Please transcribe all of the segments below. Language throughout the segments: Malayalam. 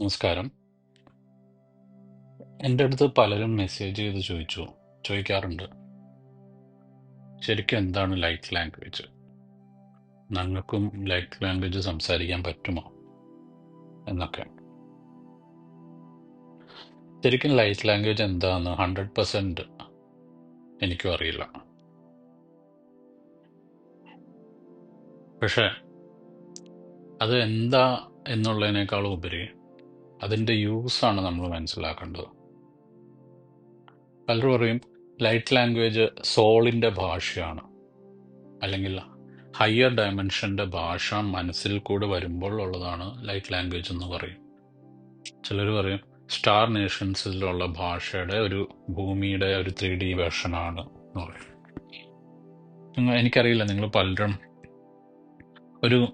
നമസ്കാരം. എന്റെ അടുത്ത് പലരും മെസ്സേജ് ചെയ്ത് ചോദിച്ചു ചോദിക്കാറുണ്ട്. ശരിക്കും എന്താണ് ലൈറ്റ് ലാംഗ്വേജ്? ഞങ്ങൾക്കും ലൈറ്റ് ലാംഗ്വേജ് സംസാരിക്കാൻ പറ്റുമോ? എന്നൊക്കെ. ശരിക്കും ലൈറ്റ് ലാംഗ്വേജ് എന്താന്ന് 100% എനിക്കും അറിയില്ല. പക്ഷേ അത് എന്താ എന്നുള്ളതിനേക്കാളും ഉപരി അതിന്റെ യൂസാണ് നമ്മൾ മനസ്സിലാക്കേണ്ടത്. പലരും പറയും ലൈറ്റ് ലാംഗ്വേജ് സോളിന്റെ ഭാഷയാണ്. അല്ലെങ്കിൽ ഹയർ ഡയമെൻഷന്റെ ഭാഷ മനസ്സിൽ കൂടെ വരുമ്പോൾ ഉള്ളതാണ് ലൈറ്റ് ലാംഗ്വേജ് എന്ന് പറയും. ചിലർ പറയും സ്റ്റാർ നേഷൻസിലുള്ള ഭാഷയുടെ ഒരു ഭൂമിയുടെ ഒരു ത്രീ ഡി വേർഷനാണ് എന്ന് പറയും. എനിക്കറിയില്ല നിങ്ങൾ പലരും ഒരു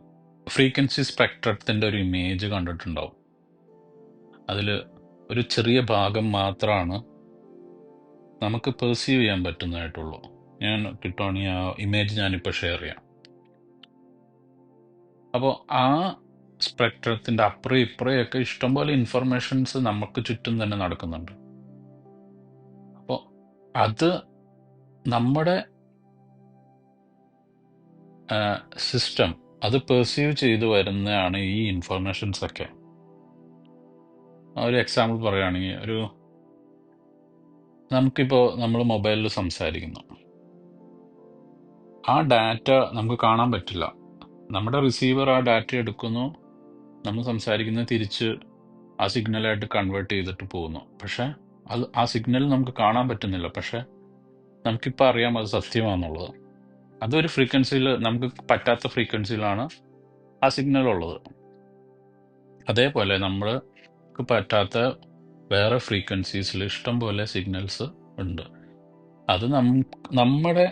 ഫ്രീക്വൻസി സ്പെക്ട്രത്തിന്റെ ഒരു ഇമേജ് കണ്ടിട്ടുണ്ടാവും. അതിൽ ഒരു ചെറിയ ഭാഗം മാത്രമാണ് നമുക്ക് പെർസീവ് ചെയ്യാൻ പറ്റുന്നതായിട്ടുള്ളൂ. ഞാൻ കിട്ടുവാണെങ്കിൽ ആ ഇമേജ് ഞാനിപ്പോൾ ഷെയർ ചെയ്യാം. അപ്പോൾ ആ സ്പെക്ട്രത്തിന്റെ അപ്പുറം ഇപ്പുറയൊക്കെ ഇഷ്ടംപോലെ ഇൻഫർമേഷൻസ് നമുക്ക് ചുറ്റും തന്നെ നടക്കുന്നുണ്ട്. അപ്പോൾ അത് നമ്മുടെ സിസ്റ്റം അത് പെർസീവ് ചെയ്തു വരുന്നതാണ് ഈ ഇൻഫർമേഷൻസ് ഒക്കെ. ഒരു എക്സാമ്പിൾ പറയുകയാണെങ്കിൽ ഒരു നമുക്കിപ്പോൾ നമ്മൾ മൊബൈലിൽ സംസാരിക്കുന്നു. ആ ഡാറ്റ നമുക്ക് കാണാൻ പറ്റില്ല. നമ്മുടെ റിസീവർ ആ ഡാറ്റ എടുക്കുന്നു, നമ്മൾ സംസാരിക്കുന്നത് തിരിച്ച് ആ സിഗ്നലായിട്ട് കൺവേർട്ട് ചെയ്തിട്ട് പോകുന്നു. പക്ഷേ അത് ആ സിഗ്നൽ നമുക്ക് കാണാൻ പറ്റുന്നില്ല. പക്ഷെ നമുക്കിപ്പോൾ അറിയാം അത് സത്യമാണെന്നുള്ളത്. അതൊരു ഫ്രീക്വൻസിയിൽ നമുക്ക് പറ്റാത്ത ഫ്രീക്വൻസിയിലാണ് ആ സിഗ്നൽ ഉള്ളത്. അതേപോലെ നമ്മൾക്ക് പറ്റാത്ത വേറെ ഫ്രീക്വൻസീസിൽ ഇഷ്ടം പോലെ സിഗ്നൽസ് ഉണ്ട്. അത് നമ്മുടെ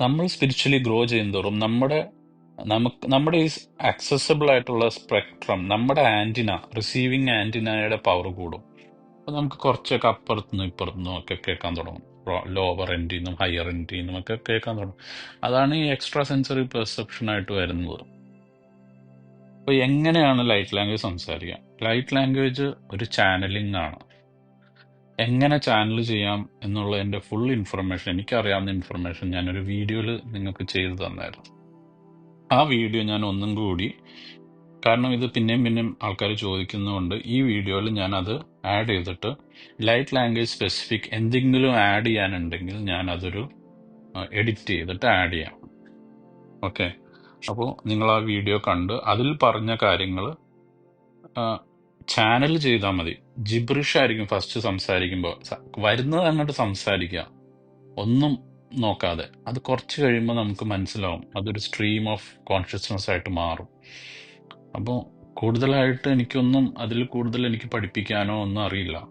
നമ്മൾ സ്പിരിച്വലി ഗ്രോ ചെയ്യുന്നതോറും നമ്മുടെ നമുക്ക് നമ്മുടെ ഈ ആക്സസബിൾ ആയിട്ടുള്ള സ്പെക്ട്രം നമ്മുടെ ആന്റിന റിസീവിങ് ആന്റിനയുടെ പവർ കൂടും. അപ്പോൾ നമുക്ക് കുറച്ചൊക്കെ അപ്പുറത്തു നിന്നും ഇപ്പുറത്തു നിന്നും ഒക്കെ കേൾക്കാൻ തുടങ്ങും. ലോവർ എൻഡിൽ ഹയർ എൻഡിൽ ഒക്കെ കേൾക്കാൻ തുടങ്ങും. അതാണ് ഈ എക്സ്ട്രാ സെൻസറി പെർസെപ്ഷൻ ആയിട്ട് വരുന്നത്. അപ്പൊ എങ്ങനെയാണ് ലൈറ്റ് ലാംഗ്വേജ് സംസാരിക്കുക? ലൈറ്റ് ലാംഗ്വേജ് ഒരു ചാനലിംഗ് ആണ്. എങ്ങനെ ചാനൽ ചെയ്യാം എന്നുള്ള എന്റെ ഫുൾ ഇൻഫർമേഷൻ എനിക്കറിയാവുന്ന ഇൻഫർമേഷൻ ഞാനൊരു വീഡിയോയിൽ നിങ്ങൾക്ക് ചെയ്തു തന്നായിരുന്നു. ആ വീഡിയോ ഞാൻ ഒന്നും കൂടി കാരണം ഇത് പിന്നെയും പിന്നെയും ആൾക്കാർ ചോദിക്കുന്നതുകൊണ്ട് ഈ വീഡിയോയിൽ ഞാൻ അത് ആഡ് ചെയ്തിട്ട് ലൈറ്റ് ലാംഗ്വേജ് സ്പെസിഫിക് എന്തെങ്കിലും ആഡ് ചെയ്യാനുണ്ടെങ്കിൽ ഞാൻ അതൊരു എഡിറ്റ് ചെയ്തിട്ട് ആഡ് ചെയ്യാം ഓക്കെ അപ്പോൾ നിങ്ങൾ ആ വീഡിയോ കണ്ട് അതിൽ പറഞ്ഞ കാര്യങ്ങൾ ചാനൽ ചെയ്താൽ മതി. ജിബ്രിഷ് ആയിരിക്കും ഫസ്റ്റ് സംസാരിക്കുമ്പോൾ വരുന്നത് അങ്ങോട്ട് സംസാരിക്കുക. ഒന്നും നോക്കാതെ. അത് കുറച്ച് കഴിയുമ്പോൾ നമുക്ക് മനസ്സിലാവും. അതൊരു സ്ട്രീം ഓഫ് കോൺഷ്യസ്നസ് ആയിട്ട് മാറും. അപ്പോൾ കൂടുതലായിട്ട് എനിക്കൊന്നും അതിൽ കൂടുതൽ എനിക്ക് പഠിപ്പിക്കാനോ ഒന്നും അറിയില്ല.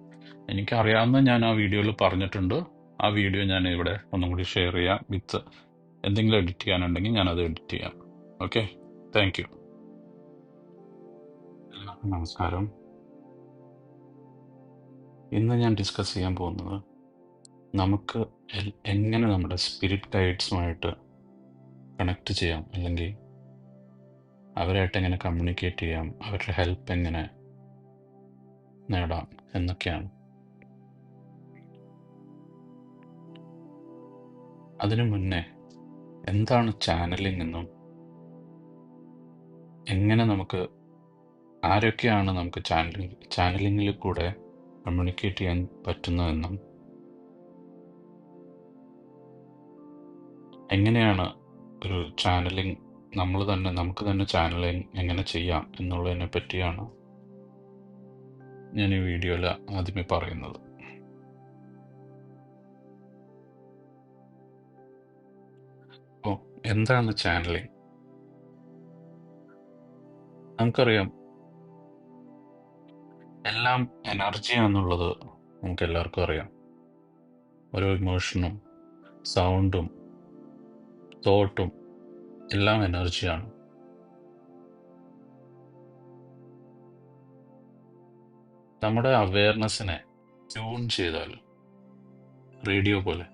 എനിക്കറിയാവുന്ന ഞാൻ ആ വീഡിയോയിൽ പറഞ്ഞിട്ടുണ്ട്. ആ വീഡിയോ ഞാൻ ഇവിടെ ഒന്നും കൂടി ഷെയർ ചെയ്യാം. വിത്ത് എന്തെങ്കിലും എഡിറ്റ് ചെയ്യാനുണ്ടെങ്കിൽ ഞാനത് എഡിറ്റ് ചെയ്യാം. ഓക്കെ താങ്ക് യു നമസ്കാരം. ഇന്ന് ഞാൻ ഡിസ്കസ് ചെയ്യാൻ പോകുന്നത് നമുക്ക് എങ്ങനെ നമ്മുടെ സ്പിരിറ്റ് ഗൈഡ്സുമായിട്ട് കണക്ട് ചെയ്യാം? അല്ലെങ്കിൽ അവരായിട്ട് എങ്ങനെ കമ്മ്യൂണിക്കേറ്റ് ചെയ്യാം? അവരുടെ ഹെൽപ്പ് എങ്ങനെ നേടാം? എന്നൊക്കെയാണ്. അതിനു മുന്നേ എന്താണ് ചാനലിംഗ് എന്നും എങ്ങനെ നമുക്ക് ആരൊക്കെയാണ് നമുക്ക് ചാനലിംഗ് ചാനലിങ്ങിൽ കൂടെ കമ്മ്യൂണിക്കേറ്റ് ചെയ്യാൻ പറ്റുന്നതെന്നും എങ്ങനെയാണ് ഒരു ചാനലിംഗ് നമ്മൾ തന്നെ നമുക്ക് തന്നെ ചാനലിംഗ് എങ്ങനെ ചെയ്യാം എന്നുള്ളതിനെ പറ്റിയാണ് ഞാൻ ഈ വീഡിയോയിൽ ആദ്യമേ പറയുന്നത്. അപ്പോൾ എന്താണ് ചാനലിംഗ് നമുക്കറിയാം. എല്ലാം എനർജിയാണെന്നുള്ളത് നമുക്ക് എല്ലാവർക്കും അറിയാം. ഓരോ ഇമോഷനും സൗണ്ടും തോട്ടും എല്ലാം എനർജിയാണ് നമ്മുടെ അവയർനെസ്സിനെ ട്യൂൺ ചെയ്താൽ റേഡിയോ പോലെ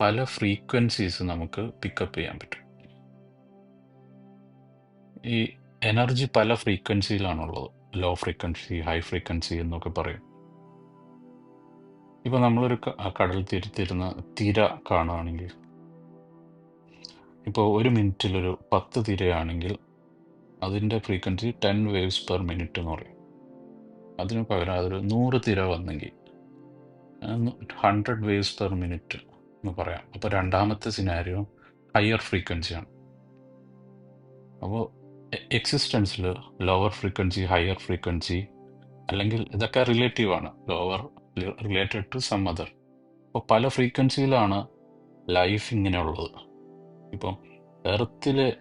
പല ഫ്രീക്വൻസീസ് നമുക്ക് പിക്കപ്പ് ചെയ്യാൻ പറ്റും. ഈ എനർജി പല ഫ്രീക്വൻസിയിലാണുള്ളത്. ലോ ഫ്രീക്വൻസി ഹൈ ഫ്രീക്വൻസി എന്നൊക്കെ പറയും. ഇപ്പോൾ നമ്മളൊരു കടൽ തീരത്തിരുന്ന് തിര കാണുകയാണെങ്കിൽ ഇപ്പോൾ ഒരു മിനിറ്റിൽ ഒരു പത്ത് തിരയാണെങ്കിൽ അതിന്റെ frequency ten waves per minute എന്ന് പറയും. അതിന് പകരം അതൊരു നൂറ് തിര വന്നെങ്കിൽ ഹൺഡ്രഡ് വേവ്സ് പെർ മിനിറ്റ് എന്ന് പറയാം. അപ്പോൾ രണ്ടാമത്തെ സിനാരിയോ ഹയർ ഫ്രീക്വൻസിയാണ്. അപ്പോൾ എക്സിസ്റ്റൻസിൽ ലോവർ ഫ്രീക്വൻസി ഹയർ ഫ്രീക്വൻസി അല്ലെങ്കിൽ ഇതൊക്കെ റിലേറ്റീവ് ആണ്. Lower related to some other അപ്പോൾ പല ഫ്രീക്വൻസിയിലാണ് ലൈഫ് ഇങ്ങനെ ഉള്ളത് ഇപ്പം എർത്തിലെ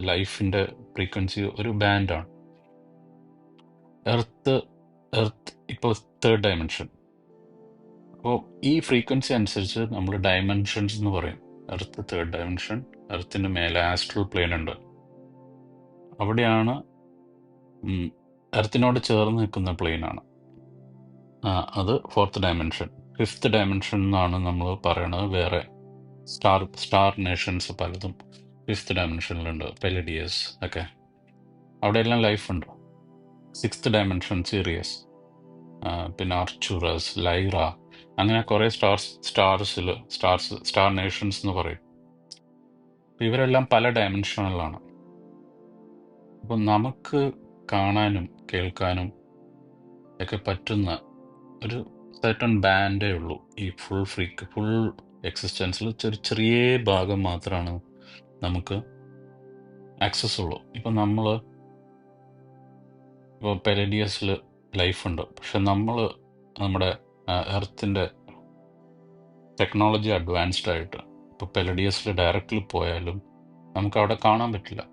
ലൈഫിന്റെ ഫ്രീക്വൻസി ഒരു ബാൻഡാണ് എർത്ത് എർത്ത് ഇപ്പോൾ തേർഡ് ഡയമെൻഷൻ അപ്പോൾ ഈ ഫ്രീക്വൻസി അനുസരിച്ച് നമ്മൾ ഡയമെൻഷൻസ് എന്ന് പറയും. എർത്ത് തേർഡ് ഡയമെൻഷൻ എർത്തിന്റെ മേലെ ആസ്ട്രൽ പ്ലെയിൻ ഉണ്ട്. അവിടെയാണ് എർത്തിനോട് ചേർന്ന് നിൽക്കുന്ന പ്ലെയിനാണ്. അത് ഫോർത്ത് ഡയമെൻഷൻ. ഫിഫ്ത്ത് ഡയമെൻഷൻ എന്നാണ് നമ്മൾ പറയണത്. വേറെ സ്റ്റാർ സ്റ്റാർ നേഷൻസ് പലതും ഫിഫ്ത്ത് ഡയമെൻഷനിലുണ്ട്. പെലഡിയസ് ഒക്കെ. അവിടെയെല്ലാം ലൈഫ് ഉണ്ട്. Sixth dimension Sirius. പിന്നെ ആർച്ചുറസ് ലൈറ. അങ്ങനെ കുറേ സ്റ്റാർസ് സ്റ്റാർസിൽ സ്റ്റാർസ് സ്റ്റാർ നേഷൻസ് എന്ന് പറയും. ഇവരെല്ലാം പല ഡയമെൻഷനിലാണ്. അപ്പം നമുക്ക് കാണാനും കേൾക്കാനും ഒക്കെ പറ്റുന്ന ഒരു സെറ്റൺ ബാൻഡേ ഉള്ളൂ. ഈ ഫുൾ ഫ്രീക്ക് ഫുൾ എക്സിസ്റ്റൻസിൽ ചെറിയ ചെറിയ ഭാഗം മാത്രമാണ് നമുക്ക് ആക്സസ് ഉള്ളൂ. ഇപ്പം നമ്മൾ ഇപ്പോൾ പെലഡിയസിൽ ലൈഫുണ്ട്. പക്ഷെ നമ്മൾ നമ്മുടെ എർത്തിന്റെ ടെക്നോളജി അഡ്വാൻസ്ഡ് ആയിട്ട് ഇപ്പോൾ പെലഡിയസിൽ ഡയറക്റ്റിൽ പോയാലും നമുക്ക് അവിടെ കാണാൻ പറ്റില്ല.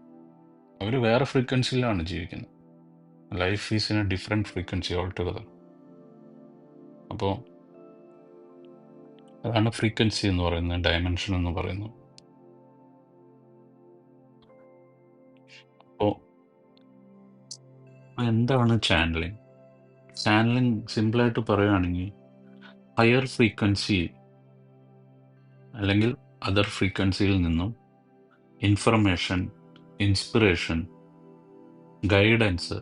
അവർ വേറെ ഫ്രീക്വൻസിയിലാണ് ജീവിക്കുന്നത്. Life is in a different frequency all together അപ്പോൾ അതാണ് ഫ്രീക്വൻസി എന്ന് പറയുന്നത് ഡയമെൻഷൻ എന്ന് പറയുന്നത്. അപ്പോൾ എന്താണ് ചാനലിങ് ചാനലിങ് സിമ്പിളായിട്ട് പറയുകയാണെങ്കിൽ ഹയർ ഫ്രീക്വൻസി അല്ലെങ്കിൽ അതർ ഫ്രീക്വൻസിയിൽ നിന്നും ഇൻഫർമേഷൻ ഇൻസ്പിറേഷൻ ഗൈഡൻസ്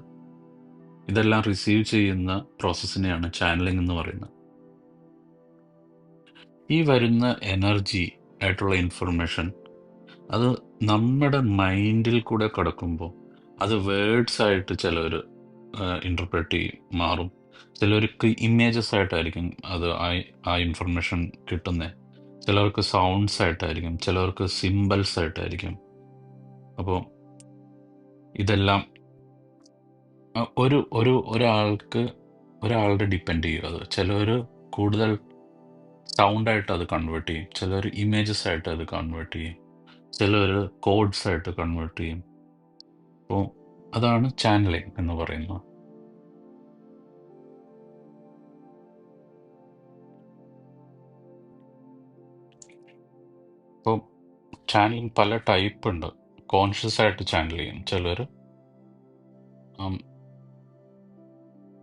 ഇതെല്ലാം റിസീവ് ചെയ്യുന്ന പ്രോസസ്സിനെയാണ് ചാനലിംഗ് എന്ന് പറയുന്നത്. ഈ വരുന്ന എനർജി ആയിട്ടുള്ള ഇൻഫർമേഷൻ അത് നമ്മുടെ മൈൻഡിൽ കൂടെ കിടക്കുമ്പോൾ അത് വേർഡ്സ് ആയിട്ട് ചിലവർ ഇന്റർപ്രറ്റ് ചെയ്യും മാറും. ചിലർക്ക് ഇമേജസ് ആയിട്ടായിരിക്കും അത് ആ ഇൻഫർമേഷൻ കിട്ടുന്നത് ചിലർക്ക് സൗണ്ട്സ് ആയിട്ടായിരിക്കും ചിലർക്ക് സിമ്പിൾസ് ആയിട്ടായിരിക്കും. അപ്പോൾ ഇതെല്ലാം ഒരു ഒരു ഒരാൾക്ക് ഒരാളുടെ ഡിപ്പെൻഡ് ചെയ്യും. അത് ചിലർ കൂടുതൽ സൗണ്ടായിട്ട് അത് കൺവേർട്ട് ചെയ്യും. ചിലർ ഇമേജസ് ആയിട്ട് അത് കൺവേർട്ട് ചെയ്യും. ചിലർ കോഡ്സ് ആയിട്ട് കൺവേർട്ട് ചെയ്യും. അപ്പോൾ അതാണ് ചാനലിംഗ് എന്ന് പറയുന്നത്. അപ്പോൾ ചാനലിംഗ് പല ടൈപ്പ് ഉണ്ട്. കോൺഷ്യസ് ആയിട്ട് ചാനൽ ചെയ്യും. ചിലർ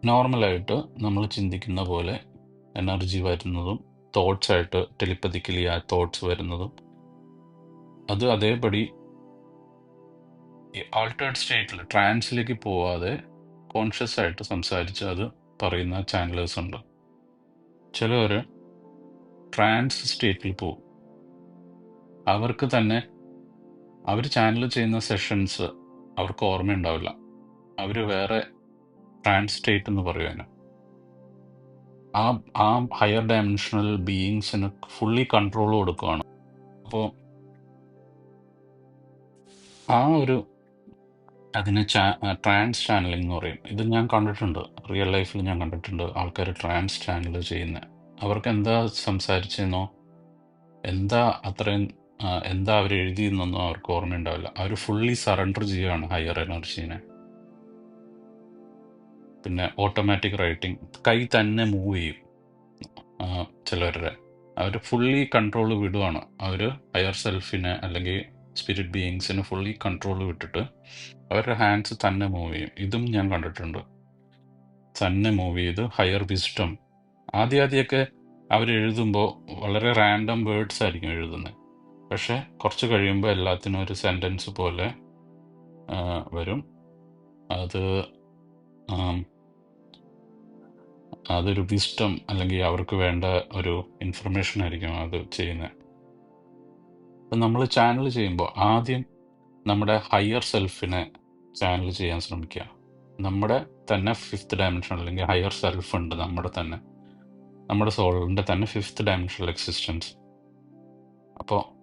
നോർമലായിട്ട് നമ്മൾ ചിന്തിക്കുന്ന പോലെ എനർജി വരുന്നതും തോട്ട്സ് ആയിട്ട് ടെലിപ്പതിക്കലി ആ തോട്ട്സ് വരുന്നതും അത് അതേപടി ആൾട്ടേർഡ് സ്റ്റേറ്റിൽ ട്രാൻസിലേക്ക് പോവാതെ കോൺഷ്യസ് ആയിട്ട് സംസാരിച്ച് അത് പറയുന്ന ചാനലേഴ്സ് ഉണ്ട്. ചിലവർ ട്രാൻസ് സ്റ്റേറ്റിൽ പോവും. അവർക്ക് തന്നെ അവർ ചാനൽ ചെയ്യുന്ന സെഷൻസ് അവർക്ക് ഓർമ്മയുണ്ടാവില്ല. അവർ വേറെ ട്രാൻസ് സ്റ്റേറ്റ് എന്ന് പറയുവാന് ആ ആ ഹയർ ഡയമെൻഷണൽ ബീയിങ്സിന് ഫുള്ളി കൺട്രോൾ കൊടുക്കുകയാണ് അപ്പോൾ ആ ഒരു അതിന് ട്രാൻസ് ചാനലിംഗ് എന്ന് പറയും. ഇത് ഞാൻ കണ്ടിട്ടുണ്ട്. റിയൽ ലൈഫിൽ ഞാൻ കണ്ടിട്ടുണ്ട് ആൾക്കാർ ട്രാൻസ് ചാനൽ ചെയ്യുന്നത് അവർക്ക് എന്താ സംസാരിച്ചെന്നോ എന്താ അത്രയും എന്താ അവർ എഴുതിയെന്നൊന്നും അവർക്ക് ഓർമ്മയുണ്ടാവില്ല. അവർ ഫുള്ളി സറണ്ടർ ചെയ്യുകയാണ് ഹയർ എനർജീനെ പിന്നെ ഓട്ടോമാറ്റിക് റൈറ്റിംഗ് കൈ തന്നെ മൂവ് ചെയ്യും. ചിലവരുടെ. അവർ ഫുള്ളി കൺട്രോൾ വിടുവാണ്. അവർ ഹയർ സെൽഫിനെ അല്ലെങ്കിൽ സ്പിരിറ്റ് ബീയിങ്സിന് ഫുള്ളി കൺട്രോൾ വിട്ടിട്ട് അവരുടെ ഹാൻഡ്സ് തന്നെ മൂവ് ചെയ്യും. ഇതും ഞാൻ കണ്ടിട്ടുണ്ട്. തന്നെ മൂവ് ചെയ്ത് ഹയർ വിസ്ഡം ആദ്യ ആദ്യമൊക്കെ അവർ എഴുതുമ്പോൾ വളരെ റാൻഡം വേർഡ്സ് ആയിരിക്കും എഴുതുന്നത് പക്ഷെ കുറച്ച് കഴിയുമ്പോൾ എല്ലാത്തിനും ഒരു സെന്റൻസ് പോലെ വരും. അത് അതൊരു വിസ്റ്റം അല്ലെങ്കിൽ അവർക്ക് വേണ്ട ഒരു ഇൻഫർമേഷൻ ആയിരിക്കും അത് ചെയ്യുന്നത് അപ്പം നമ്മൾ ചാനൽ ചെയ്യുമ്പോൾ ആദ്യം നമ്മുടെ ഹയർ സെൽഫിനെ ചാനൽ ചെയ്യാൻ ശ്രമിക്കുക. നമ്മുടെ തന്നെ ഫിഫ്ത്ത് ഡയമെൻഷൻ അല്ലെങ്കിൽ ഹയർ സെൽഫ് ഉണ്ട് നമ്മുടെ തന്നെ. നമ്മുടെ സോളിന്റെ തന്നെ ഫിഫ്ത്ത് ഡയമെൻഷണൽ എക്സിസ്റ്റൻസ് അപ്പോൾ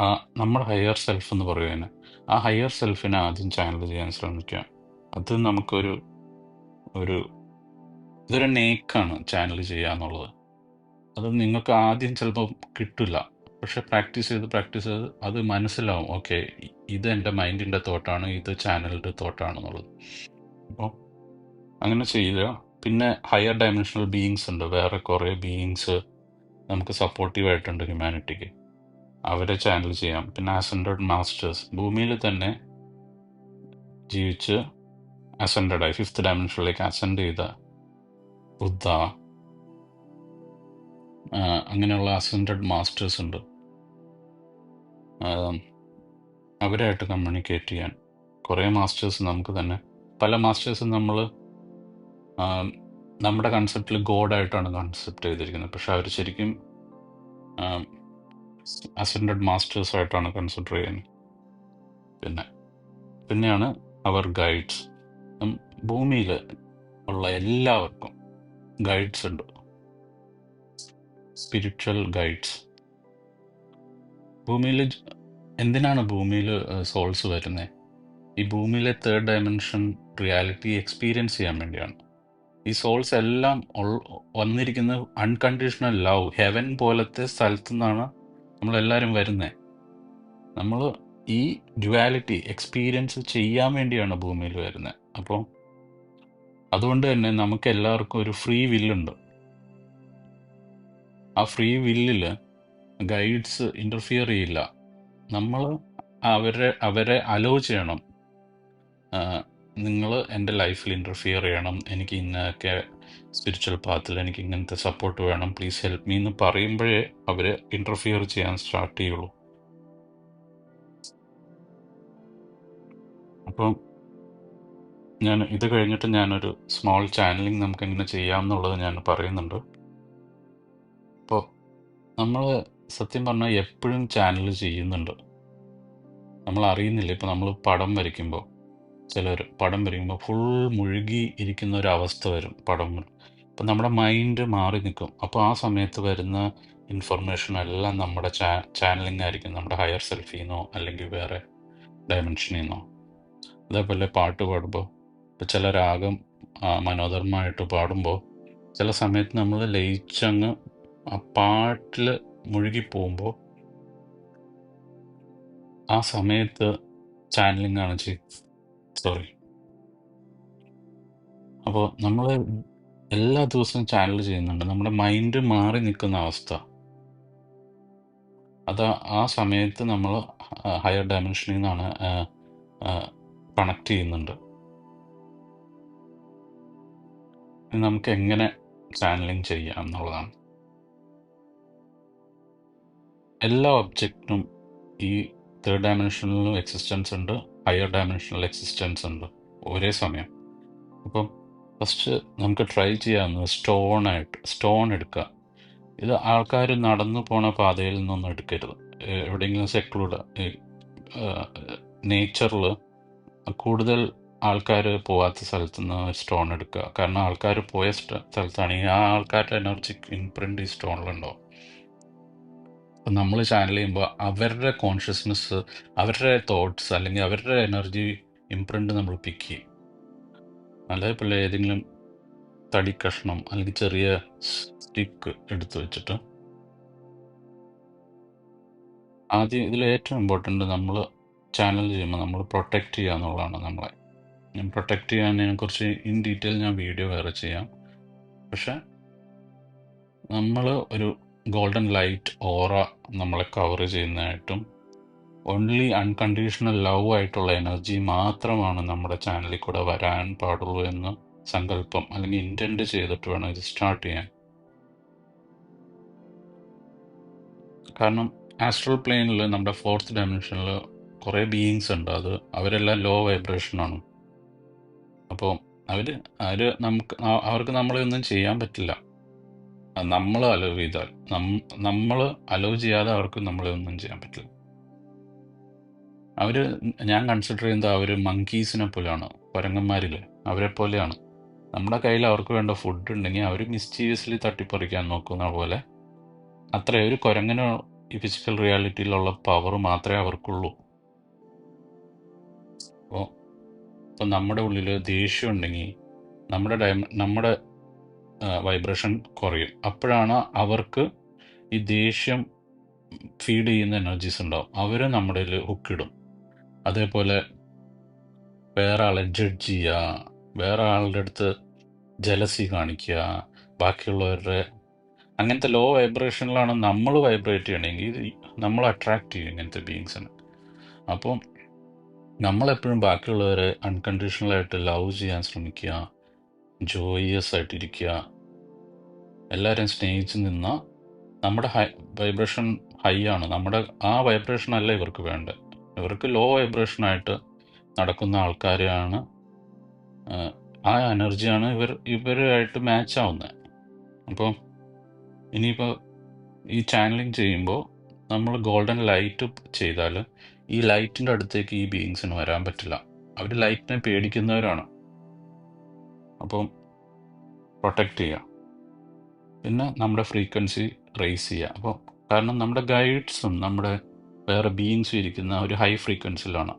ആ നമ്മുടെ ഹയർ സെൽഫ് എന്ന് പറയുന്നതിന് ആ ഹയർ സെൽഫിനെ ആദ്യം ചാനൽ ചെയ്യാൻ ശ്രമിക്കുക. അത് നമുക്കൊരു ഒരു ഇതൊരു നേക്കാണ് ചാനൽ ചെയ്യുക എന്നുള്ളത്. അത് നിങ്ങൾക്ക് ആദ്യം ചിലപ്പോൾ കിട്ടില്ല. പക്ഷെ പ്രാക്ടീസ് ചെയ്ത് പ്രാക്ടീസ് ചെയ്ത് അത് മനസ്സിലാവും. ഓക്കെ ഇത് എന്റെ മൈൻഡിന്റെ തോട്ടാണ് ഇത് ചാനലിന്റെ തോട്ടാണെന്നുള്ളത് അപ്പോൾ അങ്ങനെ ചെയ്യുക. പിന്നെ ഹയർ ഡയമെൻഷണൽ ബീയിങ്സ് ഉണ്ട്. വേറെ കുറേ ബീയിങ്സ് നമുക്ക് സപ്പോർട്ടീവായിട്ടുണ്ട് ഹ്യൂമാനിറ്റിക്ക് അവരെ ചാനൽ ചെയ്യാം. പിന്നെ അസൻഡഡ് മാസ്റ്റേഴ്സ് ഭൂമിയിൽ തന്നെ ജീവിച്ച് അസെൻഡഡ് ആയി. ഫിഫ്ത്ത് ഡയമെൻഷനിലേക്ക് അസെൻഡ് ചെയ്ത ബുദ്ധ അങ്ങനെയുള്ള അസൻഡഡ് മാസ്റ്റേഴ്സ് ഉണ്ട്. അവരായിട്ട് കമ്മ്യൂണിക്കേറ്റ് ചെയ്യാൻ. കുറേ മാസ്റ്റേഴ്സ് നമുക്ക് തന്നെ. പല മാസ്റ്റേഴ്സും നമ്മൾ നമ്മുടെ കൺസെപ്റ്റിൽ ഗോഡായിട്ടാണ് കൺസെപ്റ്റ് ചെയ്തിരിക്കുന്നത്. പക്ഷെ അവർ ശരിക്കും അസെൻഡഡ് മാസ്റ്റേഴ്സ് ആയിട്ടാണ് കൺസിഡർ ചെയ്യുന്നത്. പിന്നെ പിന്നെയാണ് അവർ ഗൈഡ്സ് ഭൂമിയിൽ ഉള്ള എല്ലാവർക്കും ഗൈഡ്സ് ഉണ്ട്. സ്പിരിച്വൽ ഗൈഡ്സ് ഭൂമിയിൽ എന്തിനാണ് ഭൂമിയിൽ സോൾസ് വരുന്നത് ഈ ഭൂമിയിലെ തേർഡ് ഡയമെൻഷൻ റിയാലിറ്റി എക്സ്പീരിയൻസ് ചെയ്യാൻ വേണ്ടിയാണ്. ഈ സോൾസ് എല്ലാം വന്നിരിക്കുന്നത് അൺകണ്ടീഷണൽ ലവ് ഹെവൻ പോലത്തെ സ്ഥലത്തു നിന്നാണ് നമ്മളെല്ലാവരും വരുന്നത് നമ്മൾ ഈ ഡ്യുവാലിറ്റി എക്സ്പീരിയൻസ് ചെയ്യാൻ വേണ്ടിയാണ് ഭൂമിയിൽ വരുന്നത് അപ്പോൾ അതുകൊണ്ട് തന്നെ നമുക്ക് എല്ലാവർക്കും ഒരു ഫ്രീ വില്ലുണ്ട് ആ ഫ്രീ വില്ലിൽ ഗൈഡ്സ് ഇന്റർഫിയർ ചെയ്യില്ല. നമ്മൾ അവരെ അവരെ അലോ ചെയ്യണം. നിങ്ങൾ എന്റെ ലൈഫിൽ ഇന്റർഫിയർ ചെയ്യണം. എനിക്ക് ഇന്നൊക്കെ സ്പിരിച്വൽ പാത്തിൽ എനിക്ക് ഇങ്ങനത്തെ സപ്പോർട്ട് വേണം. പ്ലീസ് ഹെൽപ്പ് മീ എന്ന് പറയുമ്പോഴേ അവർ ഇന്റർഫിയർ ചെയ്യാൻ സ്റ്റാർട്ട് ചെയ്യുള്ളൂ. അപ്പം ഞാൻ ഇത് കഴിഞ്ഞിട്ട് ഞാനൊരു സ്മോൾ ചാനലിങ് നമുക്ക് എങ്ങനെ ചെയ്യാം എന്നുള്ളത് ഞാൻ പറയുന്നുണ്ട്. അപ്പോൾ നമ്മൾ സത്യം പറഞ്ഞാൽ എപ്പോഴും ചാനൽ ചെയ്യുന്നുണ്ട്. നമ്മൾ അറിയുന്നില്ല ഇപ്പോൾ നമ്മൾ പടം വരയ്ക്കുമ്പോൾ ചിലർ പടം വരയ്ക്കുമ്പോൾ ഫുൾ മുഴുകി ഇരിക്കുന്ന ഒരു അവസ്ഥ വരും പടം. അപ്പം നമ്മുടെ മൈൻഡ് മാറി നിൽക്കും അപ്പോൾ ആ സമയത്ത് വരുന്ന ഇൻഫർമേഷൻ എല്ലാം നമ്മുടെ ചാ ചാനലിംഗ് ആയിരിക്കും. നമ്മുടെ ഹയർ സെൽഫിൽ നിന്നോ അല്ലെങ്കിൽ വേറെ ഡയമെൻഷനിൽ നിന്നോ അതേപോലെ പാട്ട് പാടുമ്പോൾ ഇപ്പോൾ ചില രാഗം മനോധർമ്മമായിട്ട് പാടുമ്പോൾ ചില സമയത്ത് നമ്മൾ ലയിച്ചങ്ങ് ആ പാട്ടിൽ മുഴുകി പോകുമ്പോൾ ആ സമയത്ത് ചാനലിംഗ് ആണ് ചെയ് സോറി അപ്പോൾ നമ്മൾ എല്ലാ ദിവസവും ചാനൽ ചെയ്യുന്നുണ്ട്. നമ്മുടെ മൈൻഡ് മാറി നിൽക്കുന്ന അവസ്ഥ. അത് ആ സമയത്ത് നമ്മൾ ഹയർ ഡയമെൻഷനിൽ നിന്നാണ് കണക്ട് ചെയ്യുന്നുണ്ട്. നമുക്ക് എങ്ങനെ ചാനലിങ് ചെയ്യാം എന്നുള്ളതാണ്. എല്ലാ ഒബ്ജക്റ്റിനും ഈ തേർഡ് ഡയമെൻഷനിലും എക്സിസ്റ്റൻസ് ഉണ്ട്. ഹയർ ഡയമെൻഷണൽ എക്സിസ്റ്റൻസ് ഉണ്ട്. ഒരേ സമയം. അപ്പം ഫസ്റ്റ് നമുക്ക് ട്രൈ ചെയ്യാവുന്നത് സ്റ്റോണായിട്ട് സ്റ്റോൺ എടുക്കുക. ഇത് ആൾക്കാർ നടന്നു പോണ പാതയിൽ നിന്നൊന്നും എടുക്കരുത്. എവിടെയെങ്കിലും സെക്ലൂഡ് നേച്ചറിൽ കൂടുതൽ ആൾക്കാർ പോവാത്ത സ്ഥലത്ത് നിന്ന് സ്റ്റോൺ എടുക്കുക. കാരണം ആൾക്കാർ പോയ സ്ഥലത്താണെങ്കിൽ ആ ആൾക്കാരുടെ എനർജി ഇൻപ്രിന്റ് ഈ സ്റ്റോണിലുണ്ടാവും അപ്പം നമ്മൾ ചാനൽ ചെയ്യുമ്പോൾ അവരുടെ കോൺഷ്യസ്നെസ് അവരുടെ തോട്ട്സ് അല്ലെങ്കിൽ അവരുടെ എനർജി ഇംപ്രിന്റ് നമ്മൾ പിക്ക് ചെയ്യും. അതേപോലെ ഏതെങ്കിലും തടി കഷ്ണം അല്ലെങ്കിൽ ചെറിയ സ്റ്റിക്ക് എടുത്തു വെച്ചിട്ട് ആദ്യം ഇതിൽ ഏറ്റവും ഇമ്പോർട്ടന്റ് നമ്മൾ ചാനൽ ചെയ്യുമ്പോൾ നമ്മൾ പ്രൊട്ടക്റ്റ് ചെയ്യുക എന്നുള്ളതാണ് നമ്മളെ. ഞാൻ പ്രൊട്ടക്റ്റ് ചെയ്യാനതിനെ കുറിച്ച് ഇൻ ഡീറ്റെയിൽ ഞാൻ വീഡിയോ വേറെ ചെയ്യാം. പക്ഷെ നമ്മൾ ഒരു ഗോൾഡൻ ലൈറ്റ് ഓറ നമ്മളെ കവർ ചെയ്യുന്നതായിട്ടും ഓൺലി അൺകണ്ടീഷണൽ ലവ് ആയിട്ടുള്ള എനർജി മാത്രമാണ് നമ്മുടെ ചാനലിൽ കൂടെ വരാൻ പാടുള്ളൂ എന്ന് സങ്കല്പം അല്ലെങ്കിൽ ഇന്റന്റ് ചെയ്തിട്ട് വേണം ഇത് സ്റ്റാർട്ട് ചെയ്യാൻ. കാരണം ആസ്ട്രൽ പ്ലെയിനിൽ നമ്മുടെ ഫോർത്ത് ഡയമെൻഷനിൽ കുറേ ബീയിങ്സ് ഉണ്ട്. അത് അവരെല്ലാം ലോ വൈബ്രേഷനാണ് അപ്പോൾ അവർ അവർ നമുക്ക് അവർക്ക് നമ്മളെ ഒന്നും ചെയ്യാൻ പറ്റില്ല. നമ്മൾ അലോ ചെയ്താൽ നമ്മൾ അലോ ചെയ്യാതെ അവർക്ക് നമ്മളെ ഒന്നും ചെയ്യാൻ പറ്റില്ല. അവർ ഞാൻ കൺസിഡർ ചെയ്യുന്നത് അവർ മങ്കീസിനെ പോലെയാണ് കുരങ്ങന്മാരില്ലേ അവരെ പോലെയാണ്. നമ്മുടെ കയ്യിൽ അവർക്ക് വേണ്ട ഫുഡ് ഉണ്ടെങ്കിൽ അവർ മിസ്റ്റീരിയസ്ലി തട്ടിപ്പറിക്കാൻ നോക്കുന്ന പോലെ അത്ര ഒരു കുരങ്ങന് ഈ ഫിസിക്കൽ റിയാലിറ്റിയിലുള്ള പവർ മാത്രമേ അവർക്കുള്ളൂ. അപ്പോൾ ഇപ്പം നമ്മുടെ ഉള്ളിൽ ദേഷ്യം ഉണ്ടെങ്കിൽ നമ്മുടെ ഡയമ നമ്മുടെ വൈബ്രേഷൻ കുറയും. അപ്പോഴാണ് അവർക്ക് ഈ ദേഷ്യം ഫീഡ് ചെയ്യുന്ന എനർജീസ് ഉണ്ടാവും. അവർ നമ്മുടെ ഹുക്കിടും അതേപോലെ വേറെ ആളെ ജഡ്ജ് ചെയ്യുക വേറെ ആളുടെ അടുത്ത് ജലസി കാണിക്കുക ബാക്കിയുള്ളവരുടെ അങ്ങനത്തെ ലോ വൈബ്രേഷനിലാണ് നമ്മൾ വൈബ്രേറ്റ് ചെയ്യണമെങ്കിൽ നമ്മൾ അട്രാക്ട് ചെയ്യും ഇങ്ങനത്തെ ബീങ്സിന് അപ്പം നമ്മളെപ്പോഴും ബാക്കിയുള്ളവരെ അൺകണ്ടീഷണലായിട്ട് ലവ് ചെയ്യാൻ ശ്രമിക്കുക ജോയിയസ് ആയിട്ടിരിക്കുക. എല്ലാവരെയും സ്നേഹിച്ച് നിന്ന നമ്മുടെ ഹൈ വൈബ്രേഷൻ ഹൈ ആണ്. നമ്മുടെ ആ വൈബ്രേഷൻ അല്ല ഇവർക്ക് വേണ്ടത്. ഇവർക്ക് ലോ വൈബ്രേഷനായിട്ട് നടക്കുന്ന ആൾക്കാരെയാണ് ആ, എനർജിയാണ് ഇവർ ഇവരുമായിട്ട് മാച്ച് ആവുന്നത് അപ്പോൾ ഇനിയിപ്പോൾ ഈ ചാനലിങ് ചെയ്യുമ്പോൾ നമ്മൾ ഗോൾഡൻ ലൈറ്റ് ചെയ്താൽ ഈ ലൈറ്റിന്റെ അടുത്തേക്ക് ഈ ബീയിങ്സിന് വരാൻ പറ്റില്ല. അവർ ലൈറ്റിനെ പേടിക്കുന്നവരാണ്. അപ്പം പ്രൊട്ടക്റ്റ് ചെയ്യുക പിന്നെ നമ്മുടെ ഫ്രീക്വൻസി റേസ് ചെയ്യുക അപ്പോൾ കാരണം നമ്മുടെ ഗൈഡ്സും നമ്മുടെ വേറെ ബീയിങ്സും ഇരിക്കുന്ന ഒരു ഹൈ ഫ്രീക്വൻസിയിലാണ്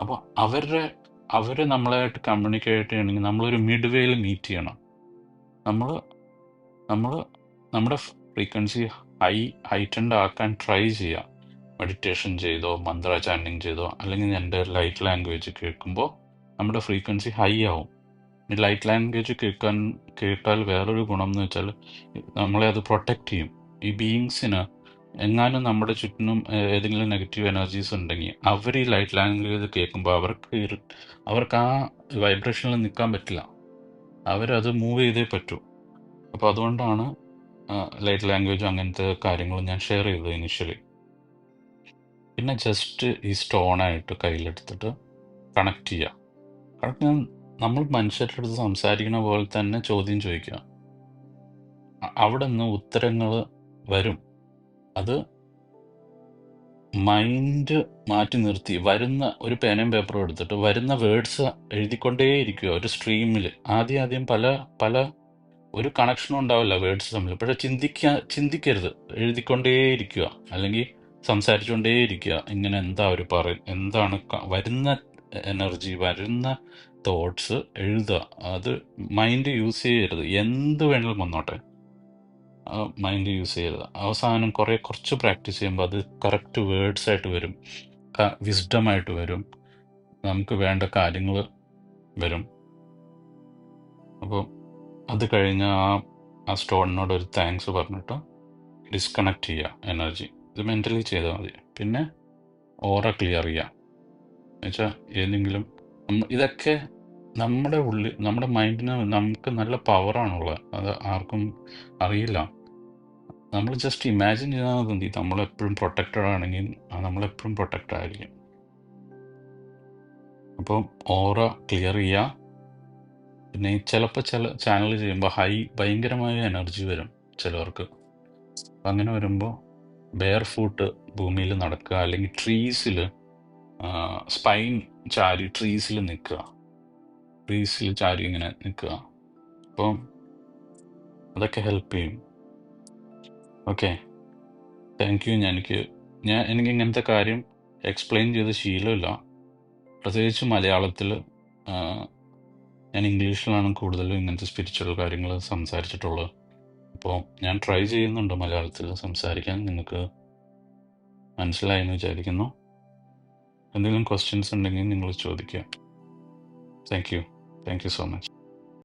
അപ്പോൾ അവരുടെ അവർ നമ്മളായിട്ട് കമ്മ്യൂണിക്കേറ്റ് ചെയ്യണമെങ്കിൽ നമ്മളൊരു മിഡ് വേയിൽ മീറ്റ് ചെയ്യണം. നമ്മൾ നമ്മൾ നമ്മുടെ ഫ്രീക്വൻസി ഹൈ ഹൈറ്റൻഡ് ആക്കാൻ ട്രൈ ചെയ്യുക മെഡിറ്റേഷൻ ചെയ്തോ മന്ത്ര ചാൻഡിങ് ചെയ്തോ അല്ലെങ്കിൽ എന്റെ ലൈറ്റ് ലാംഗ്വേജ് കേൾക്കുമ്പോൾ നമ്മുടെ ഫ്രീക്വൻസി ഹൈ ആവും. ഈ ലൈറ്റ് ലാംഗ്വേജ് കേൾക്കാൻ കേട്ടാൽ വേറൊരു ഗുണം എന്ന് വെച്ചാൽ നമ്മളെ അത് പ്രൊട്ടക്റ്റ് ചെയ്യും. ഈ ബീയിങ്സിന് എങ്ങാനും നമ്മുടെ ചുറ്റിനും ഏതെങ്കിലും നെഗറ്റീവ് എനർജീസ് ഉണ്ടെങ്കിൽ അവർ ഈ ലൈറ്റ് ലാംഗ്വേജ് കേൾക്കുമ്പോൾ അവർക്ക് അവർക്ക് ആ വൈബ്രേഷനിൽ നിൽക്കാൻ പറ്റില്ല. അവരത് മൂവ് ചെയ്തേ പറ്റൂ. അപ്പോൾ അതുകൊണ്ടാണ് ലൈറ്റ് ലാംഗ്വേജ് അങ്ങനത്തെ കാര്യങ്ങൾ ഞാൻ ഷെയർ ചെയ്തത് ഇനിഷ്യലി പിന്നെ ജസ്റ്റ് ഈ സ്റ്റോണായിട്ട് കയ്യിലെടുത്തിട്ട് കണക്ട് ചെയ്യുക കണക്ട് നമ്മൾ മനുഷ്യരുടെ അടുത്ത് സംസാരിക്കുന്ന പോലെ തന്നെ ചോദ്യം ചോദിക്കുക. അവിടെ നിന്ന് ഉത്തരങ്ങൾ വരും. അത് മൈൻഡ് മാറ്റി നിർത്തി. വരുന്ന ഒരു പേനയും പേപ്പറും എടുത്തിട്ട് വരുന്ന വേർഡ്സ് എഴുതിക്കൊണ്ടേയിരിക്കുക ഒരു സ്ട്രീമിൽ ആദ്യം ആദ്യം പല പല ഒരു കണക്ഷനും ഉണ്ടാവില്ല വേർഡ്സ് തമ്മിൽ. പക്ഷെ ചിന്തിക്കാ ചിന്തിക്കരുത്. എഴുതിക്കൊണ്ടേയിരിക്കുക. അല്ലെങ്കിൽ സംസാരിച്ചുകൊണ്ടേയിരിക്കുക. ഇങ്ങനെ എന്താ അവർ പറയും എന്താണ് വരുന്ന എനർജി വരുന്ന തോട്ട്സ് എഴുതുക. അത് മൈൻഡ് യൂസ് ചെയ്യരുത്. എന്ത് വേണമെങ്കിലും വന്നോട്ടെ. മൈൻഡ് യൂസ് ചെയ്യരുത്. അവസാനം കുറേ കുറച്ച് പ്രാക്ടീസ് ചെയ്യുമ്പോൾ അത് കറക്റ്റ് വേർഡ്സ് ആയിട്ട് വരും. വിസ്ഡം ആയിട്ട് വരും. നമുക്ക് വേണ്ട കാര്യങ്ങൾ വരും. അപ്പോൾ അത് കഴിഞ്ഞ് ആ ആ സ്റ്റോണിനോട് ഒരു താങ്ക്സ് പറഞ്ഞിട്ട്. ഡിസ്കണക്ട് ചെയ്യുക എനർജി ഇത് മെന്റലി ചെയ്താൽ മതി. പിന്നെ ഓറ ക്ലിയർ ചെയ്യുക. എന്നുവെച്ചാൽ ഏതെങ്കിലും ഇതൊക്കെ നമ്മുടെ ഉള്ളിൽ നമ്മുടെ മൈൻഡിന് നമുക്ക് നല്ല പവറാണുള്ളത്. അത് ആർക്കും അറിയില്ല. നമ്മൾ ജസ്റ്റ് ഇമാജിൻ ചെയ്താൽ മതി. നമ്മളെപ്പോഴും പ്രൊട്ടക്റ്റഡ് ആണെങ്കിൽ നമ്മളെപ്പോഴും പ്രൊട്ടക്റ്റഡ് ആയിരിക്കും. അപ്പം ഓറ ക്ലിയർ ചെയ്യുക പിന്നെ ചിലപ്പോൾ ചില ചാനൽ ചെയ്യുമ്പോൾ ഹൈ ഭയങ്കരമായ എനർജി വരും ചിലവർക്ക്. അങ്ങനെ വരുമ്പോൾ ബെയർ ഫൂട്ട് ഭൂമിയിൽ നടക്കുക അല്ലെങ്കിൽ ട്രീസിൽ സ്പൈൻ ചാരി ട്രീസിൽ നിൽക്കുക. ട്രീസിൽ ചാരി ഇങ്ങനെ നിൽക്കുക. അപ്പം അതൊക്കെ ഹെൽപ്പ് ചെയ്യും. ഓക്കെ താങ്ക് യു ഞാൻ എനിക്ക് ഞാൻ എനിക്ക് ഇങ്ങനത്തെ കാര്യം എക്സ്പ്ലെയിൻ ചെയ്ത ശീലമില്ല. പ്രത്യേകിച്ച് മലയാളത്തിൽ ഞാൻ ഇംഗ്ലീഷിലാണ് കൂടുതലും ഇങ്ങനത്തെ സ്പിരിച്വൽ കാര്യങ്ങൾ സംസാരിച്ചിട്ടുള്ളത്. അപ്പോൾ ഞാൻ ട്രൈ ചെയ്യുന്നുണ്ട് മലയാളത്തിൽ സംസാരിക്കാൻ. നിങ്ങൾക്ക് മനസ്സിലായെന്ന് വിചാരിക്കുന്നു. എന്തെങ്കിലും ക്വസ്റ്റ്യൻസ് ഉണ്ടെങ്കിൽ നിങ്ങൾ ചോദിക്കുക. Thank you thank you so much